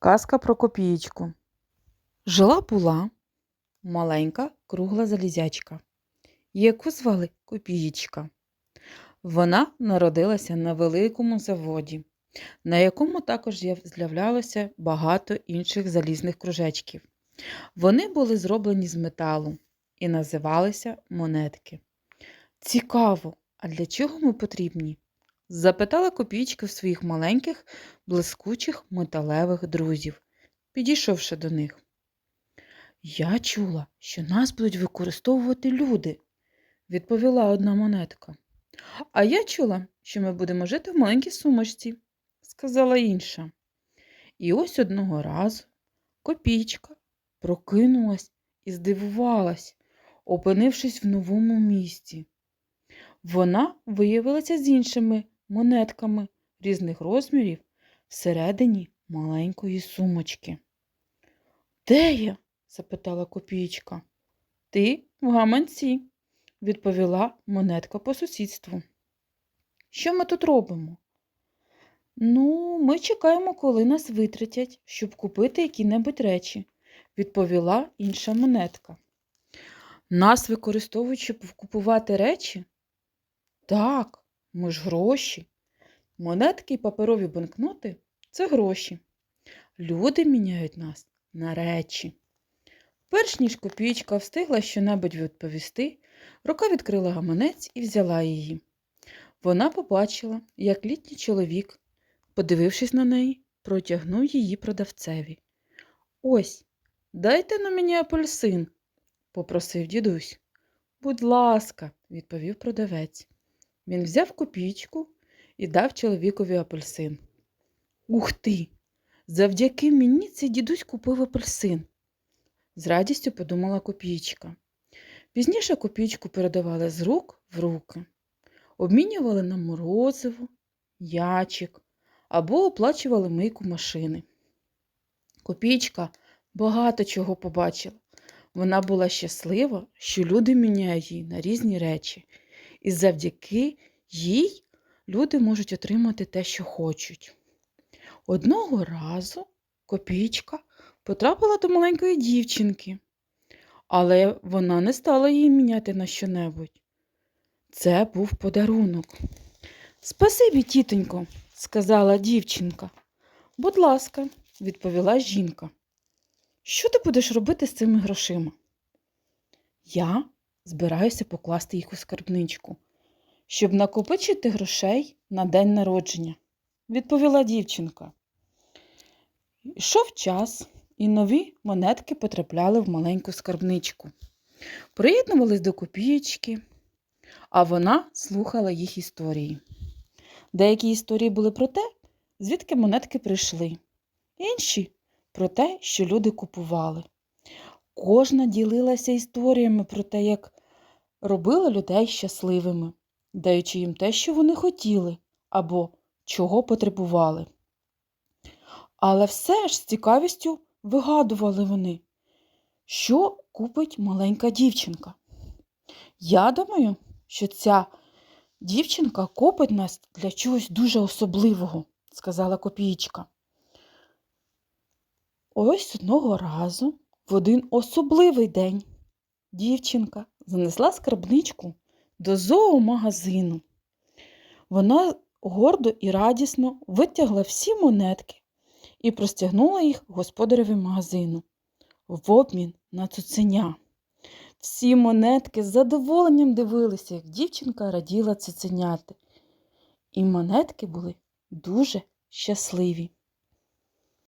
Казка про копієчку. Жила була маленька кругла залізячка, яку звали Копієчка. Вона народилася на великому заводі, на якому також з'являлося багато інших залізних кружечків. Вони були зроблені з металу і називалися монетки. Цікаво, а для чого ми потрібні? Запитала копійчка в своїх маленьких, блискучих металевих друзів, підійшовши до них. Я чула, що нас будуть використовувати люди, відповіла одна монетка. А я чула, що ми будемо жити в маленькій сумочці, сказала інша. І ось одного разу копійчка прокинулась і здивувалась, опинившись в новому місті. Вона виявилася з іншими монетками різних розмірів всередині маленької сумочки. Де я? запитала копійчка. Ти в гаманці, відповіла монетка по сусідству. Що ми тут робимо? Ну, ми чекаємо, коли нас витратять, щоб купити які-небудь речі, відповіла інша монетка. Нас використовують, щоб купувати речі? Так, ми ж гроші. Монетки і паперові банкноти це гроші. Люди міняють нас на речі. Перш ніж копійка встигла щонебудь відповісти, рука відкрила гаманець і взяла її. Вона побачила, як літній чоловік, подивившись на неї, протягнув її продавцеві. Ось, дайте на мені апельсин, попросив дідусь. Будь ласка, відповів продавець. Він взяв копійку і дав чоловікові апельсин. Ух ти! Завдяки мені цей дідусь купив апельсин, з радістю подумала копійчка. Пізніше копійку передавали з рук в руки, обмінювали на морозиво, ячик або оплачували мийку машини. Копійчка багато чого побачила. Вона була щаслива, що люди міняють її на різні речі, і завдяки їй люди можуть отримати те, що хочуть. Одного разу копійчка потрапила до маленької дівчинки, але вона не стала її міняти на щонебудь. Це був подарунок. Спасибі, тітонько, сказала дівчинка. Будь ласка, відповіла жінка. Що ти будеш робити з цими грошима? Я збираюся покласти їх у скарбничку, щоб накопичити грошей на день народження, відповіла дівчинка. Йшов час, і нові монетки потрапляли в маленьку скарбничку. Приєднувались до копієчки, а вона слухала їх історії. Деякі історії були про те, звідки монетки прийшли, інші про те, що люди купували. Кожна ділилася історіями про те, як робила людей щасливими, даючи їм те, що вони хотіли або чого потребували. Але все ж з цікавістю вигадували вони, що купить маленька дівчинка. Я думаю, що ця дівчинка купить нас для чогось дуже особливого, сказала копійчка. Ось одного разу, в один особливий день, дівчинка занесла скарбничку до зоомагазину. Вона гордо і радісно витягла всі монетки і простягнула їх господареві магазину в обмін на цуценя. Всі монетки з задоволенням дивилися, як дівчинка раділа цуценяти. І монетки були дуже щасливі.